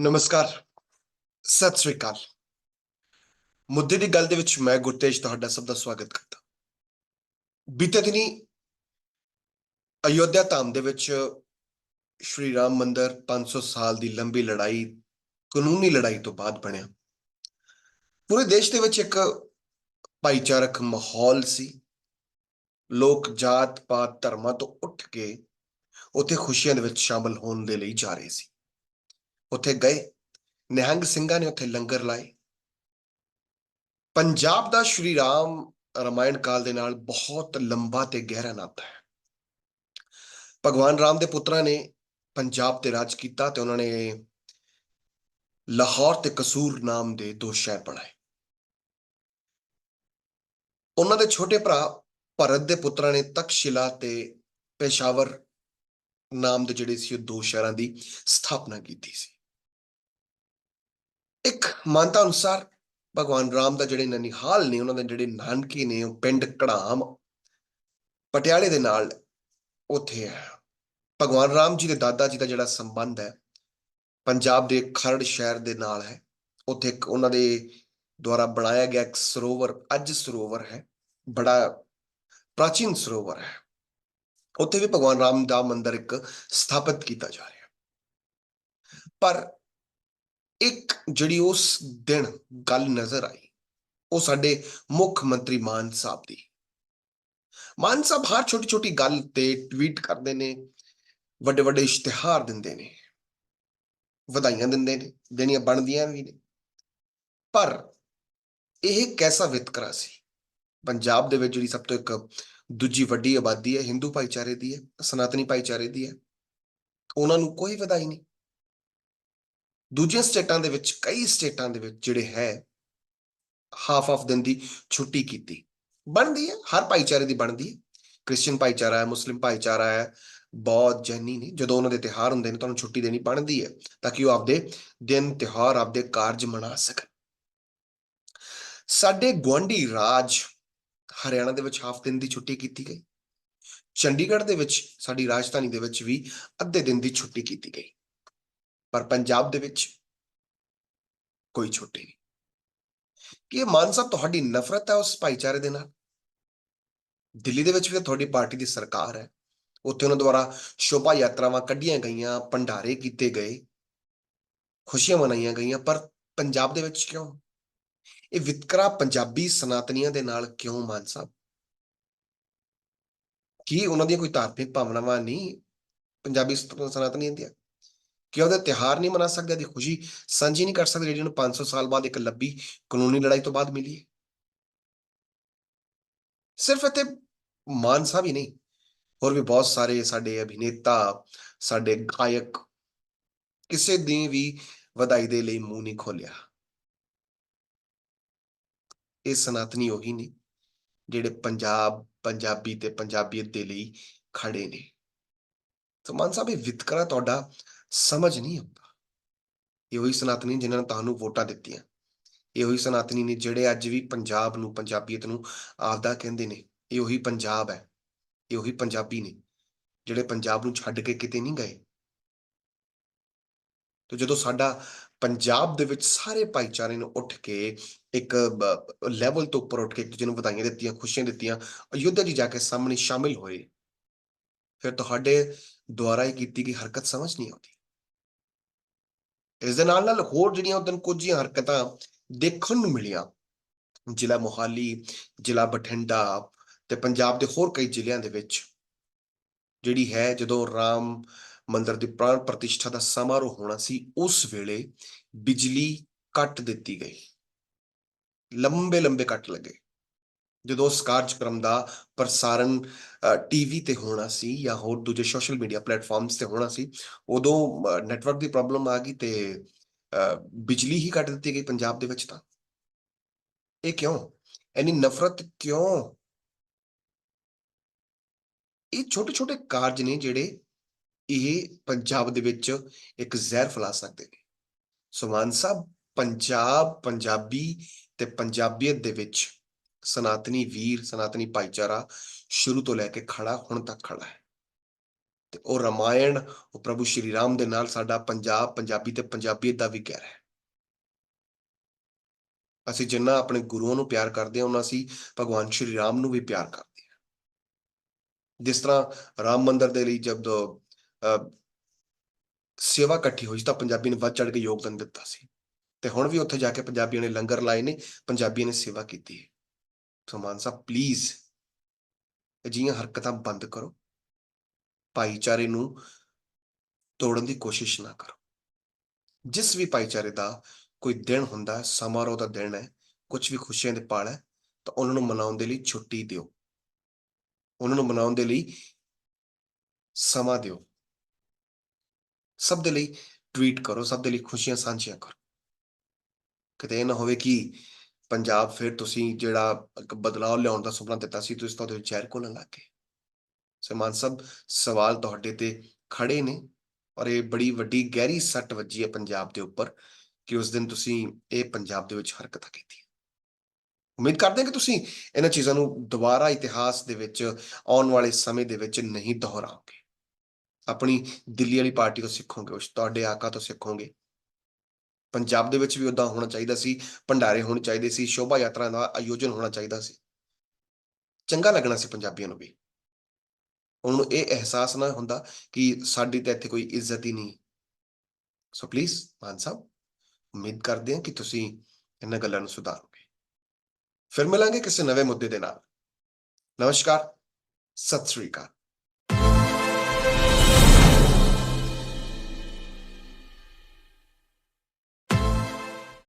ਨਮਸਕਾਰ। ਸਤਿ ਸ੍ਰੀ ਅਕਾਲ। ਮੁੱਦੇ ਦੀ ਗੱਲ ਦੇ ਵਿੱਚ ਮੈਂ ਗੁਰਤੇਜ ਤੁਹਾਡਾ ਸਭ ਦਾ ਸਵਾਗਤ ਕਰਦਾ। ਬੀਤੇ ਦਿਨੀ ਅਯੋਧਿਆ ਧਾਮ ਦੇ ਵਿੱਚ ਸ਼੍ਰੀ ਰਾਮ ਮੰਦਿਰ 500 ਸਾਲ ਦੀ ਲੰਬੀ ਲੜਾਈ, ਕਾਨੂੰਨੀ ਲੜਾਈ ਤੋਂ ਬਾਅਦ ਬਣਿਆ। ਪੂਰੇ ਦੇਸ਼ ਦੇ ਵਿੱਚ ਇੱਕ ਭਾਈਚਾਰਕ ਮਾਹੌਲ ਸੀ। ਲੋਕ ਜਾਤ ਪਾਤ ਧਰਮਾਂ ਤੋਂ ਉੱਠ ਕੇ ਉੱਥੇ ਖੁਸ਼ੀਆਂ ਦੇ ਵਿੱਚ ਸ਼ਾਮਲ ਹੋਣ ਦੇ ਲਈ ਜਾ ਰਹੇ ਸੀ। ਉੱਥੇ ਗਏ। ਨਿਹੰਗ ਸਿੰਘਾਂ ਨੇ ਉੱਥੇ ਲੰਗਰ ਲਾਏ। ਪੰਜਾਬ ਦਾ ਸ਼੍ਰੀ ਰਾਮ ਰਮਾਇਣ ਕਾਲ ਦੇ ਨਾਲ ਬਹੁਤ ਲੰਬਾ ਤੇ ਗਹਿਰਾ ਨਾਤਾ ਹੈ। ਭਗਵਾਨ ਰਾਮ ਦੇ ਪੁੱਤਰਾਂ ਨੇ ਪੰਜਾਬ ਤੇ ਰਾਜ ਕੀਤਾ ਤੇ ਉਹਨਾਂ ਨੇ ਲਾਹੌਰ ਤੇ ਕਸੂਰ ਨਾਮ ਦੇ ਦੋ ਸ਼ਹਿਰ ਬਣਾਏ। ਉਹਨਾਂ ਦੇ ਛੋਟੇ ਭਰਾ ਭਰਤ ਦੇ ਪੁੱਤਰਾਂ ਨੇ ਤਖਸ਼ਿਲਾ ਤੇ ਪੇਸ਼ਾਵਰ ਨਾਮ ਦੇ ਜਿਹੜੇ ਸੀ ਉਹ ਦੋ ਸ਼ਹਿਰਾਂ ਦੀ ਸਥਾਪਨਾ ਕੀਤੀ ਸੀ। ਇੱਕ ਮਾਨਤਾ ਅਨੁਸਾਰ ਭਗਵਾਨ ਰਾਮ ਦਾ ਜਿਹੜੇ ਨਨਿਹਾਲ ਨੇ, ਉਹਨਾਂ ਦੇ ਜਿਹੜੇ ਨਾਨਕੇ ਨੇ, ਉਹ ਪਿੰਡ ਕੜਾਮ ਪਟਿਆਲੇ ਦੇ ਨਾਲ ਉੱਥੇ ਹੈ। ਭਗਵਾਨ ਰਾਮ ਜੀ ਦੇ ਦਾਦਾ ਜੀ ਦਾ ਜਿਹੜਾ ਸੰਬੰਧ ਹੈ, ਪੰਜਾਬ ਦੇ ਖਰੜ ਸ਼ਹਿਰ ਦੇ ਨਾਲ ਹੈ। ਉੱਥੇ ਇੱਕ ਉਹਨਾਂ ਦੇ ਦੁਆਰਾ ਬਣਾਇਆ ਗਿਆ ਇੱਕ ਸਰੋਵਰ, ਅੱਜ ਸਰੋਵਰ ਹੈ। ਬੜਾ ਪ੍ਰਾਚੀਨ ਸਰੋਵਰ ਹੈ। ਉੱਥੇ ਵੀ ਭਗਵਾਨ ਰਾਮ ਦਾ ਮੰਦਿਰ ਇੱਕ ਸਥਾਪਿਤ ਕੀਤਾ ਜਾ ਰਿਹਾ ਪਰ ਇੱਕ ਜਿਹੜੀ ਉਸ ਦਿਨ ਗੱਲ ਨਜ਼ਰ ਆਈ, ਉਹ ਸਾਡੇ ਮੁੱਖ ਮੰਤਰੀ ਮਾਨ ਸਾਹਿਬ ਦੀ। ਮਾਨ ਸਾਹਿਬ ਹਰ ਛੋਟੀ ਛੋਟੀ ਗੱਲ ਤੇ ਟਵੀਟ ਕਰਦੇ ਨੇ ਵੱਡੇ ਵੱਡੇ ਇਸ਼ਤਿਹਾਰ ਦਿੰਦੇ ਨੇ, ਵਧਾਈਆਂ ਦਿੰਦੇ ਨੇ, ਦੇਣੀਆਂ ਬਣਦੀਆਂ ਵੀ ਨੇ। ਪਰ ਇਹ ਕੈਸਾ ਵਿਤਕਰਾ ਸੀ? ਪੰਜਾਬ ਦੇ ਵਿੱਚ ਜਿਹੜੀ ਸਭ ਤੋਂ ਇੱਕ ਦੂਜੀ ਵੱਡੀ ਆਬਾਦੀ ਹੈ, ਹਿੰਦੂ ਭਾਈਚਾਰੇ ਦੀ ਹੈ, ਸਨਾਤਨੀ ਭਾਈਚਾਰੇ ਦੀ ਹੈ, ਉਹਨਾਂ ਨੂੰ ਕੋਈ ਵਧਾਈ ਨਹੀਂ। ਦੂਜੀਆਂ ਸਟੇਟਾਂ ਦੇ ਵਿੱਚ, ਕਈ ਸਟੇਟਾਂ ਦੇ ਵਿੱਚ ਜਿਹੜੇ ਹੈ ਹਾਫ ਆਫ ਦਿਨ ਦੀ ਛੁੱਟੀ ਕੀਤੀ। ਬਣਦੀ ਹੈ, ਹਰ ਭਾਈਚਾਰੇ ਦੀ ਬਣਦੀ ਹੈ। ਕ੍ਰਿਸਚੀਅਨ ਭਾਈਚਾਰਾ ਹੈ, ਮੁਸਲਿਮ ਭਾਈਚਾਰਾ ਹੈ ਬੌਧ ਜੈਨੀ ਨੇ। ਜਦੋਂ ਉਹਨਾਂ ਦੇ ਤਿਹਾਰ ਹੁੰਦੇ ਨੇ ਤੁਹਾਨੂੰ ਛੁੱਟੀ ਦੇਣੀ ਬਣਦੀ ਹੈ, ਤਾਂ ਕਿ ਉਹ ਆਪਦੇ ਦਿਨ ਤਿਹਾਰ ਆਪਦੇ ਕਾਰਜ ਮਨਾ ਸਕਣ। ਸਾਡੇ ਗੁਆਂਢੀ ਰਾਜ ਹਰਿਆਣਾ ਦੇ ਵਿੱਚ ਹਾਫ ਦਿਨ ਦੀ ਛੁੱਟੀ ਕੀਤੀ ਗਈ। ਚੰਡੀਗੜ੍ਹ ਦੇ ਵਿੱਚ, ਸਾਡੀ ਰਾਜਧਾਨੀ ਦੇ ਵਿੱਚ ਵੀ ਅੱਧੇ ਦਿਨ ਦੀ ਛੁੱਟੀ ਕੀਤੀ ਗਈ। ਪਰ ਪੰਜਾਬ ਦੇ ਵਿੱਚ ਕੋਈ ਛੁੱਟੀ ਨਹੀਂ। ਕੀ ਇਹ ਮਾਨ ਸਾਹਿਬ, ਤੁਹਾਡੀ ਨਫ਼ਰਤ ਹੈ ਉਸ ਭਾਈਚਾਰੇ ਦੇ ਨਾਲ? ਦਿੱਲੀ ਦੇ ਵਿੱਚ ਵੀ ਤਾਂ ਤੁਹਾਡੀ ਪਾਰਟੀ ਦੀ ਸਰਕਾਰ ਹੈ। ਉੱਥੇ ਉਹਨਾਂ ਦੁਆਰਾ ਸ਼ੋਭਾ ਯਾਤਰਾਵਾਂ ਕੱਢੀਆਂ ਗਈਆਂ, ਭੰਡਾਰੇ ਕੀਤੇ ਗਏ, ਖੁਸ਼ੀਆਂ ਮਨਾਈਆਂ ਗਈਆਂ, ਪਰ ਪੰਜਾਬ ਦੇ ਵਿੱਚ ਕਿਉਂ? ਇਹ ਵਿਤਕਰਾ ਪੰਜਾਬੀ ਸਨਾਤਨੀਆਂ ਦੇ ਨਾਲ ਕਿਉਂ ਮਾਨ ਸਾਹਿਬ? ਕੀ ਉਹਨਾਂ ਦੀਆਂ ਕੋਈ ਧਾਰਮਿਕ ਭਾਵਨਾਵਾਂ ਨਹੀਂ ਪੰਜਾਬੀ ਸਨਾਤਨੀਆਂ ਦੀਆਂ? ਕਿ ਉਹਦੇ ਤਿਹਾਰ ਨਹੀਂ ਮਨਾ ਸਕਦੇ ਦੀ ਖੁਸ਼ੀ ਸਾਂਝੀ ਨਹੀਂ ਕਰ ਸਕਦੇ ਜਿਹੜੀ ਨੂੰ 500 ਸਾਲ ਬਾਅਦ ਇੱਕ ਲੱਭੀ ਕਾਨੂੰਨੀ ਲੜਾਈ ਤੋਂ ਬਾਅਦ ਮਿਲੀ ਹੈ? ਸਿਰਫ ਇੱਥੇ ਮਾਨ ਸਾਹਿਬ ਹੀ ਨਹੀਂ, ਹੋਰ ਵੀ ਬਹੁਤ ਸਾਰੇ ਸਾਡੇ ਅਭਿਨੇਤਾ, ਸਾਡੇ ਗਾਇਕ ਕਿਸੇ ਦੀ ਵੀ ਵਧਾਈ ਦੇ ਲਈ ਮੂੰਹ ਨਹੀਂ ਖੋਲਿਆ ਇਹ ਸਨਾਤਨੀ ਉਹੀ ਨੇ, ਜਿਹੜੇ ਪੰਜਾਬ, ਪੰਜਾਬੀ ਤੇ ਪੰਜਾਬੀਅਤ ਦੇ ਲਈ ਖੜੇ ਨੇ। ਤਾਂ ਮਾਨ ਸਾਹਿਬ, ਇਹ ਵਿਤਕਰਾ ਤੁਹਾਡਾ ਸਮਝ ਨਹੀਂ ਆਉਂਦਾ। ਇਹ ਉਹੀ ਸਨਾਤਨੀ ਜਿਨ੍ਹਾਂ ਨੇ ਤੁਹਾਨੂੰ ਵੋਟਾਂ ਦਿੱਤੀਆਂ। ਇਹ ਉਹੀ ਸਨਾਤਨੀ ਨੇ ਜਿਹੜੇ ਅੱਜ ਵੀ ਪੰਜਾਬ ਨੂੰ, ਪੰਜਾਬੀਅਤ ਨੂੰ ਆਪਦਾ ਕਹਿੰਦੇ ਨੇ। ਇਹ ਉਹੀ ਪੰਜਾਬ ਹੈ। ਇਹ ਉਹੀ ਪੰਜਾਬੀ ਨੇ, ਜਿਹੜੇ ਪੰਜਾਬ ਨੂੰ ਛੱਡ ਕੇ ਕਿਤੇ ਨਹੀਂ ਗਏ। ਤੇ ਜਦੋਂ ਸਾਡਾ ਪੰਜਾਬ ਦੇ ਵਿੱਚ ਸਾਰੇ ਭਾਈਚਾਰੇ ਨੂੰ ਉੱਠ ਕੇ ਇੱਕ ਲੈਵਲ ਤੋਂ ਉੱਪਰ ਉੱਠ ਕੇ ਇੱਕ ਦੂਜੇ ਨੂੰ ਵਧਾਈਆਂ ਦਿੱਤੀਆਂ, ਖੁਸ਼ੀਆਂ ਦਿੱਤੀਆਂ, ਅਯੁੱਧਿਆ ਜੀ ਜਾ ਕੇ ਸਾਹਮਣੇ ਸ਼ਾਮਿਲ ਹੋਏ। ਫਿਰ ਤੁਹਾਡੇ ਦੁਆਰਾ ਹੀ ਕੀਤੀ ਗਈ ਹਰਕਤ ਸਮਝ ਨਹੀਂ ਆਉਂਦੀ। ਇਸ ਦੇ ਨਾਲ ਨਾਲ ਹੋਰ ਜਿਹੜੀਆਂ ਉਦੋਂ ਕੁਝ ਹਰਕਤਾਂ ਦੇਖਣ ਨੂੰ ਮਿਲੀਆਂ। ਜ਼ਿਲ੍ਹਾ ਮੋਹਾਲੀ, ਜ਼ਿਲ੍ਹਾ ਬਠਿੰਡਾ ਤੇ ਪੰਜਾਬ ਦੇ ਹੋਰ ਕਈ ਜ਼ਿਲ੍ਹਿਆਂ ਦੇ ਵਿੱਚ। ਜਿਹੜੀ ਹੈ ਜਦੋਂ ਰਾਮ ਮੰਦਰ ਦੀ ਪ੍ਰਾਣ ਪ੍ਰਤਿਸ਼ਠਾ ਦਾ ਸਮਾਰੋਹ ਹੋਣਾ ਸੀ ਉਸ ਵੇਲੇ ਬਿਜਲੀ ਕੱਟ ਦਿੱਤੀ ਗਈ। ਲੰਬੇ ਲੰਬੇ ਕੱਟ ਲੱਗੇ। ਜਦੋਂ ਉਸ ਕਾਰਜਕ੍ਰਮ ਦਾ ਪ੍ਰਸਾਰਣ ਟੀਵੀ ਤੇ ਹੋਣਾ ਸੀ ਜਾਂ ਹੋਰ ਦੂਜੇ ਸੋਸ਼ਲ ਮੀਡੀਆ ਪਲੇਟਫਾਰਮਸ ਤੇ ਹੋਣਾ ਸੀ ਉਦੋਂ ਨੈਟਵਰਕ ਦੀ ਪ੍ਰੋਬਲਮ ਆ ਗਈ ਤੇ ਅ, ਬਿਜਲੀ ਹੀ ਕੱਟ ਦਿੱਤੀ ਗਈ ਪੰਜਾਬ ਦੇ ਵਿੱਚ ਤਾਂ। ਇਹ ਕਿਉਂ? ਇੰਨੀ ਨਫ਼ਰਤ ਕਿਉਂ? ਇਹ ਛੋਟੇ ਛੋਟੇ ਕਾਰਜ ਨੇ ਜਿਹੜੇ ਇਹ ਪੰਜਾਬ ਦੇ ਵਿੱਚ ਇੱਕ ਜ਼ਹਿਰ ਫੈਲਾ ਸਕਦੇ ਨੇ। ਸੋ ਮਾਨ ਸਾਹਿਬ, ਪੰਜਾਬ, ਪੰਜਾਬੀ ਤੇ ਪੰਜਾਬੀਅਤ ਦੇ ਵਿੱਚ ਸਨਾਤਨੀ ਵੀਰ, ਸਨਾਤਨੀ ਭਾਈਚਾਰਾ ਸ਼ੁਰੂ ਤੋਂ ਲੈ ਕੇ ਖੜਾ ਹੁਣ ਤੱਕ ਖੜਾ ਹੈ। ਤੇ ਉਹ ਰਮਾਇਣ, ਉਹ ਪ੍ਰਭੂ ਸ਼੍ਰੀ ਰਾਮ ਦੇ ਨਾਲ ਸਾਡਾ ਪੰਜਾਬ, ਪੰਜਾਬੀ ਤੇ ਪੰਜਾਬੀਅਤ ਦਾ ਵੀ ਗਹਿਰਾ ਹੈ। ਅਸੀਂ ਜਿੰਨਾ ਆਪਣੇ ਗੁਰੂਆਂ ਨੂੰ ਪਿਆਰ ਕਰਦੇ ਹਾਂ ਉਹਨਾਂ ਅਸੀਂ ਭਗਵਾਨ ਸ਼੍ਰੀ ਰਾਮ ਨੂੰ ਵੀ ਪਿਆਰ ਕਰਦੇ ਹਾਂ। ਜਿਸ ਤਰ੍ਹਾਂ ਰਾਮ ਮੰਦਰ ਦੇ ਲਈ ਜਦ ਸੇਵਾ ਇਕੱਠੀ ਹੋਈ ਸੀ ਤਾਂ ਪੰਜਾਬੀ ਨੇ ਵੱਧ ਚੜ ਕੇ ਯੋਗਦਾਨ ਦਿੱਤਾ ਸੀ। ਤੇ ਹੁਣ ਵੀ ਉੱਥੇ ਜਾ ਕੇ ਪੰਜਾਬੀਆਂ ਨੇ ਲੰਗਰ ਲਾਏ ਨੇ, ਪੰਜਾਬੀਆਂ ਨੇ ਸੇਵਾ ਕੀਤੀ ਹੈ। ਸੋ ਮਾਨ ਸਾਹਿਬ ਪਲੀਜ਼ ਅਜਿਹੀਆਂ ਹਰਕਤਾਂ ਬੰਦ ਕਰੋ। ਭਾਈਚਾਰੇ ਨੂੰ ਤੋੜਨ ਦੀ ਕੋਸ਼ਿਸ਼ ਨਾ ਕਰੋ। ਜਿਸ ਵੀ ਭਾਈਚਾਰੇ ਦਾ ਕੋਈ ਦਿਨ ਹੁੰਦਾ ਹੈ, ਸਮਾਰੋਹ ਦਾ ਦਿਨ ਹੈ ਕੁਝ ਵੀ ਖੁਸ਼ੀਆਂ ਦੇ ਪਾਲ ਹੈ, ਤਾਂ ਉਹਨਾਂ ਨੂੰ ਮਨਾਉਣ ਦੇ ਲਈ ਛੁੱਟੀ ਦਿਓ। ਉਹਨਾਂ ਨੂੰ ਮਨਾਉਣ ਦੇ ਲਈ ਸਮਾਂ ਦਿਓ। ਸਭ ਦੇ ਲਈ ਟਵੀਟ ਕਰੋ, ਸਭ ਦੇ ਲਈ ਖੁਸ਼ੀਆਂ ਸਾਂਝੀਆਂ ਕਰੋ। ਕਿਤੇ ਇਹ ਨਾ ਹੋਵੇ ਕਿ ਪੰਜਾਬ ਫਿਰ ਤੁਸੀਂ ਜਿਹੜਾ ਬਦਲਾਅ ਲਿਆਉਣ ਦਾ ਸੁਪਨਾ ਦਿੱਤਾ ਸੀ, ਤੁਸੀਂ ਤਾਂ ਉਹਦੇ ਵਿੱਚ ਜ਼ਹਿਰ ਘੋਲਣ ਲੱਗ ਗਏ। ਸਮਾਨ ਸਭ ਸਵਾਲ ਤੁਹਾਡੇ ਤੇ ਖੜੇ ਨੇ ਔਰ ਇਹ ਬੜੀ ਵੱਡੀ ਗਹਿਰੀ ਸੱਟ ਵੱਜੀ ਹੈ ਪੰਜਾਬ ਦੇ ਉੱਪਰ ਕਿ ਉਸ ਦਿਨ ਤੁਸੀਂ ਇਹ ਪੰਜਾਬ ਦੇ ਵਿੱਚ ਹਰਕਤਾਂ ਕੀਤੀਆਂ। ਉਮੀਦ ਕਰਦੇ ਹਾਂ ਕਿ ਤੁਸੀਂ ਇਹਨਾਂ ਚੀਜ਼ਾਂ ਨੂੰ ਦੁਬਾਰਾ ਇਤਿਹਾਸ ਦੇ ਵਿੱਚ ਆਉਣ ਵਾਲੇ ਸਮੇਂ ਦੇ ਵਿੱਚ ਨਹੀਂ ਦੁਹਰਾਓਗੇ। ਆਪਣੀ ਦਿੱਲੀ ਵਾਲੀ ਪਾਰਟੀ ਤੋਂ ਸਿੱਖੋਗੇ, ਉਸ ਤੁਹਾਡੇ ਆਕਾ ਤੋਂ ਸਿੱਖੋਗੇ। ਪੰਜਾਬ ਦੇ ਵਿੱਚ ਵੀ ਉਦਾਂ ਹੋਣਾ ਚਾਹੀਦਾ ਸੀ, ਭੰਡਾਰੇ ਹੋਣੇ ਚਾਹੀਦੇ ਸੀ, ਸ਼ੋਭਾ ਯਾਤਰਾ ਦਾ ਆਯੋਜਨ ਹੋਣਾ ਚਾਹੀਦਾ ਸੀ। ਚੰਗਾ ਲੱਗਣਾ ਸੀ ਪੰਜਾਬੀਆਂ ਨੂੰ ਵੀ। ਉਹਨੂੰ ਇਹ ਅਹਿਸਾਸ ਨਾ ਹੁੰਦਾ ਕਿ ਸਾਡੀ ਤਾਂ ਇੱਥੇ ਕੋਈ ਇੱਜ਼ਤ ਹੀ ਨਹੀਂ। ਸੋ ਪਲੀਜ਼ ਮਾਨ ਸਾਹਿਬ, ਉਮੀਦ ਕਰਦੇ ਹਾਂ ਕਿ ਤੁਸੀਂ ਇਹਨਾਂ ਗੱਲਾਂ ਨੂੰ ਸੁਧਾਰੋਗੇ। ਫਿਰ ਮਿਲਾਂਗੇ ਕਿਸੇ ਨਵੇਂ ਮੁੱਦੇ ਦੇ ਨਾਲ। ਨਮਸਕਾਰ, ਸਤਿ ਸ੍ਰੀ ਅਕਾਲ।